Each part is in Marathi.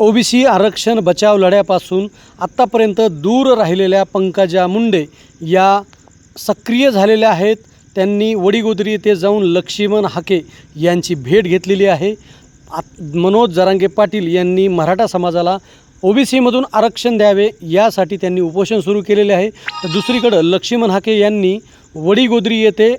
ओबीसी आरक्षण बचाव लढ्यापासून आत्तापर्यंत दूर राहिलेल्या पंकजा मुंडे या सक्रिय झालेल्या आहेत. त्यांनी वडीगोदरी येथे जाऊन लक्ष्मण हाके यांची भेट घेतलेली आहे. आत मनोज जरांगे पाटील यांनी मराठा समाजाला ओबीसीमधून आरक्षण द्यावे यासाठी त्यांनी उपोषण सुरू केलेले आहे. तर दुसरीकडं लक्ष्मण हाके यांनी वडीगोदरी येथे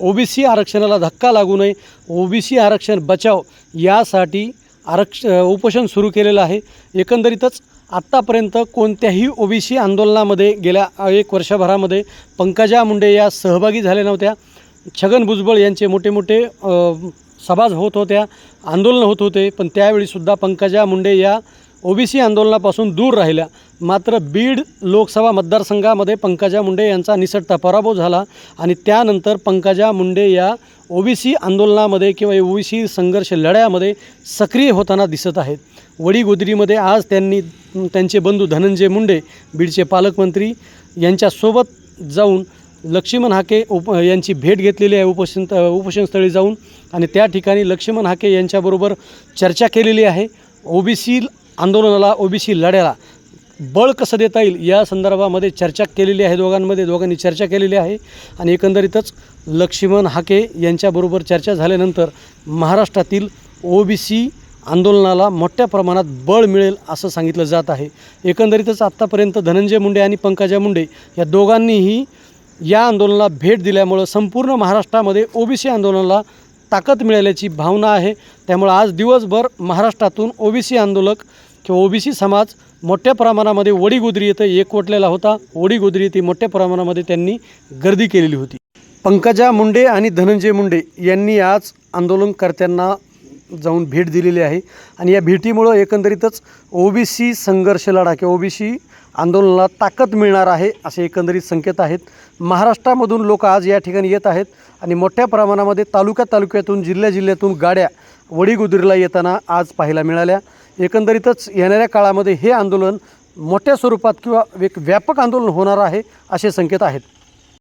ओबीसी आरक्षणाला धक्का लागू नये. ओबीसी आरक्षण बचाव यासाठी आरक्ष उपोषण सुरू केलेलं आहे. एकंदरीतच आत्तापर्यंत कोणत्याही ओबीसी आंदोलनामध्ये गेल्या एक वर्षभरामध्ये पंकजा मुंडे या सहभागी झाल्या नव्हत्या. छगन भुजबळ यांचे मोठे मोठे सभाज होत होत्या आंदोलनं होत होते. पण त्यावेळीसुद्धा पंकजा मुंडे या ओबीसी आंदोलनापासून दूर राहिल्या. मात्र बीड लोकसभा मतदारसंघामध्ये पंकजा मुंडे यांचा निसटता पराभव झाला आणि त्यानंतर पंकजा मुंडे या ओबीसी आंदोलनामध्ये किंवा ओबीसी संघर्ष लढ्यामध्ये सक्रिय होताना दिसत आहेत. वडीगोदरीमध्ये आज त्यांनी त्यांचे बंधू धनंजय मुंडे बीडचे पालकमंत्री यांच्यासोबत जाऊन लक्ष्मण हाके उप यांची भेट घेतलेली आहे उपोषण उपोषणस्थळी जाऊन. आणि त्या ठिकाणी लक्ष्मण हाके यांच्याबरोबर चर्चा केलेली आहे. ओबीसी आंदोलनाला ओबीसी लढ्याला बळ कसं देता येईल या संदर्भामध्ये चर्चा केलेली आहे दोघांमध्ये दोघांनी चर्चा केलेली आहे. आणि एकंदरीतच लक्ष्मण हाके यांच्याबरोबर चर्चा झाल्यानंतर महाराष्ट्रातील ओबीसी आंदोलनाला मोठ्या प्रमाणात बळ मिळेल असं सांगितलं जात आहे. एकंदरीतच आत्तापर्यंत धनंजय मुंडे आणि पंकजा मुंडे या दोघांनीही या आंदोलनाला भेट दिल्यामुळं संपूर्ण महाराष्ट्रामध्ये ओबीसी आंदोलनाला ताकद मिळाल्याची भावना आहे. त्यामुळं आज दिवसभर महाराष्ट्रातून ओबीसी आंदोलक किंवा ओबीसी समाज मोठ्या प्रमाणामध्ये वडीगोद्री येथे एकवटलेला होता. वडीगोद्री येथे मोठ्या प्रमाणामध्ये त्यांनी गर्दी केलेली होती. पंकजा मुंडे आणि धनंजय मुंडे यांनी आज आंदोलनकर्त्यांना जाऊन भेट दिलेली आहे. आणि या भेटीमुळं एकंदरीतच ओबीसी संघर्ष लढा किंवा ओबीसी आंदोलनाला ताकद मिळणार आहे असे एकंदरीत संकेत आहेत. महाराष्ट्रामधून लोक आज या ठिकाणी येत आहेत आणि मोठ्या प्रमाणामध्ये तालुक्या तालुक्यातून जिल्ह्या जिल्ह्यातून गाड्या वडीगुदरीला येताना आज पाहायला मिळाल्या. एकंदरीतच येणाऱ्या काळामध्ये हे आंदोलन मोठ्या स्वरूपात किंवा एक व्यापक आंदोलन होणार आहे असे संकेत आहेत.